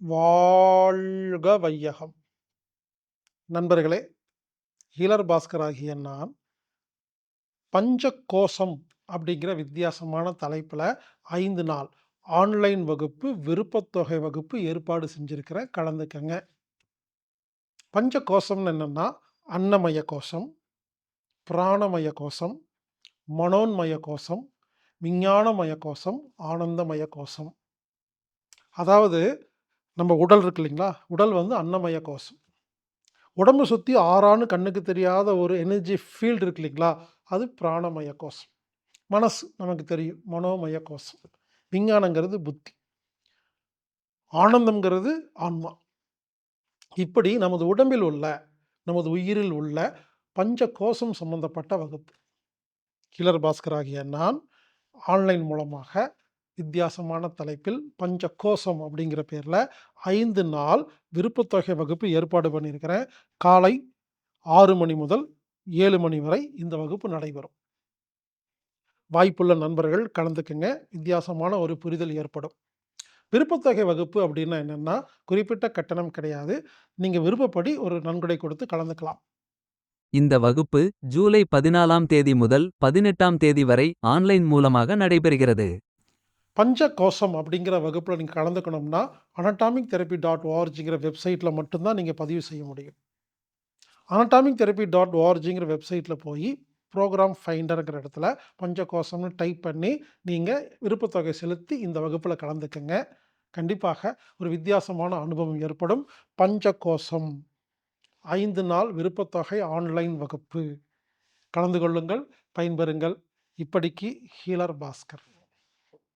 வாழ்க வையகம். நண்பர்களே ஹீலர் பாஸ்கர் ஆகிய நான் பஞ்சகோசம் அப்படிங்கிற வித்தியாசமான தலைப்பில் ஐந்து நாள் ஆன்லைன் வகுப்பு விருப்பத்தொகை வகுப்பு ஏற்பாடு செஞ்சுருக்கிறேன் கலந்துக்கங்க. பஞ்சகோசம்னு என்னென்னா அன்னமய கோஷம் பிராணமய கோஷம் மனோன்மய கோஷம் விஞ்ஞானமய கோஷம் ஆனந்தமய கோஷம். அதாவது நம்ம உடல் இருக்கு இல்லைங்களா? உடல் வந்து அன்னமய கோஷம். உடம்பு சுற்றி ஆறான்னு கண்ணுக்கு தெரியாத ஒரு எனர்ஜி ஃபீல்டு இருக்கு இல்லைங்களா? அது பிராணமய கோஷம். மனசு நமக்கு தெரியும். மனோமய கோஷம். விஞ்ஞானங்கிறது புத்தி. ஆனந்தங்கிறது ஆன்மா. இப்படி நமது உடம்பில் உள்ள நமது உயிரில் உள்ள பஞ்ச கோஷம் சம்பந்தப்பட்ட வகுப்பு. கிளர் பாஸ்கர் ஆகிய நான் ஆன்லைன் மூலமாக வித்தியாசமான தலைப்பில் பஞ்ச கோஷம் அப்படிங்கிற பேரில் ஐந்து நாள் விருப்பத்தொகை வகுப்பு ஏற்பாடு பண்ணியிருக்கிறேன். காலை ஆறு மணி முதல் ஏழு மணி வரை இந்த வகுப்பு நடைபெறும். வாய்ப்புள்ள நண்பர்கள் கலந்துக்குங்க. வித்தியாசமான ஒரு புரிதல் ஏற்படும். விருப்பத்தொகை வகுப்பு அப்படின்னா என்னென்னா குறிப்பிட்ட கட்டணம் கிடையாது. நீங்கள் விருப்பப்படி ஒரு நன்கொடை கொடுத்து கலந்துக்கலாம். இந்த வகுப்பு ஜூலை பதினாலாம் தேதி முதல் பதினெட்டாம் தேதி வரை ஆன்லைன் மூலமாக நடைபெறுகிறது. பஞ்ச கோஷம் அப்படிங்கிற வகுப்பில் நீங்கள் கலந்துக்கணும்னா அனட்டாமிக் தெரப்பி டாட் ஓஆர்ஜிங்கிற வெப்சைட்டில் மட்டும்தான் நீங்கள் பதிவு செய்ய முடியும். அனட்டாமிக் தெரப்பி டாட் ஓஆர்ஜிங்கிற வெப்சைட்டில் போய் ப்ரோக்ராம் ஃபைண்டருங்கிற இடத்துல பஞ்சகோஷம்னு டைப் பண்ணி நீங்கள் விருப்பத்தொகை செலுத்தி இந்த வகுப்பில் கலந்துக்கங்க. கண்டிப்பாக ஒரு வித்தியாசமான அனுபவம் ஏற்படும். பஞ்ச கோஷம் ஐந்து நாள் விருப்பத்தொகை ஆன்லைன் வகுப்பு. கலந்து கொள்ளுங்கள் பயன்பெறுங்கள். இப்படிக்கு ஹீலர் பாஸ்கர்.